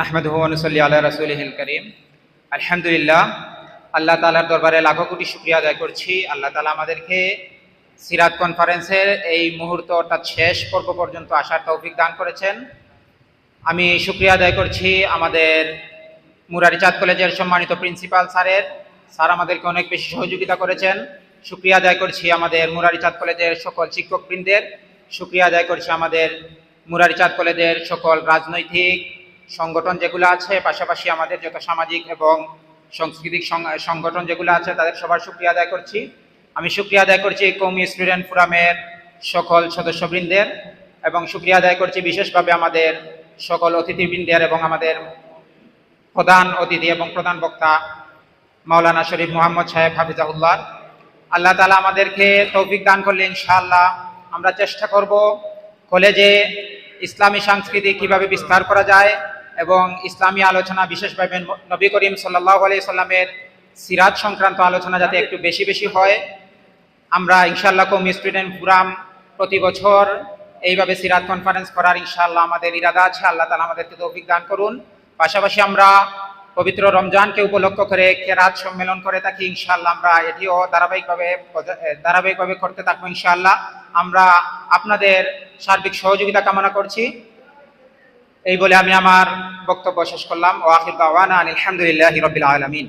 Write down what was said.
নাহমেদ হুয়ানুসল্লি আল্লাহ রসুলহিল করিম। আলহামদুলিল্লাহ, আল্লাহ তালার দরবারে লাখো কোটি শুক্রিয়া আদায় করছি। আল্লাহ তালা আমাদেরকে সিরাত কনফারেন্সের এই মুহূর্ত অর্থাৎ শেষ পর্ব পর্যন্ত আসার তৌফিক দান করেছেন। আমি শুক্রিয়া আদায় করছি আমাদের মুরারি চাঁদ কলেজের সম্মানিত প্রিন্সিপাল স্যারের। স্যার আমাদেরকে অনেক বেশি সহযোগিতা করেছেন। শুক্রিয়া আদায় করছি আমাদের মুরারি চাঁদ কলেজের সকল শিক্ষকবৃন্দের। শুক্রিয়া আদায় করছি আমাদের মুরারি চাঁদ কলেজের সকল রাজনৈতিক সংগঠন যেগুলো আছে, পাশাপাশি আমাদের যত সামাজিক এবং সাংস্কৃতিক সংগঠন যেগুলো আছে, তাদের সবার শুক্রিয়া আদায় করছি। আমি শুক্রিয়া আদায় করছি কৌমি স্টুডেন্ট ফোরামের সকল সদস্যবৃন্দের এবং শুক্রিয়া আদায় করছি বিশেষভাবে আমাদের সকল অতিথিবৃন্দের এবং আমাদের প্রধান অতিথি এবং প্রধান বক্তা মাওলানা শরীফ মোহাম্মদ সাহেব হাফিজাউল্লাহ আল্লাহ তালা আমাদেরকে তৌফিক দান করলে ইনশাআল্লাহ আমরা চেষ্টা করব কলেজে ইসলামী সংস্কৃতি কীভাবে বিস্তার করা যায় এবং ইসলামী আলোচনা বিশেষভাবে নবী করিম সাল্লাহ আলি সাল্লামের সিরাত সংক্রান্ত আলোচনা যাতে একটু বেশি বেশি হয়। আমরা ইনশাআল্লাহ কমি স্টুডেন্ট ফোরাম প্রতি বছর এইভাবে সিরাত কনফারেন্স করার ইনশাআল্লাহ আমাদের ইরাদা আছে। আল্লাহ তালা আমাদেরকে তৌফিক করুন। পাশাপাশি আমরা পবিত্র রমজানকে উপলক্ষ করে কেরাত সম্মেলন করে থাকি। ইনশাআল্লাহ আমরা এটিও ধারাবাহিকভাবে ধারাবাহিকভাবে করতে থাকব ইনশাআল্লাহ। আমরা আপনাদের সার্বিক সহযোগিতা কামনা করছি। এই বলে আমি আমার বক্তব্য শেষ করলাম। ও আখির দাওয়ানা আলহামদুলিল্লাহ রবিল আলমিন।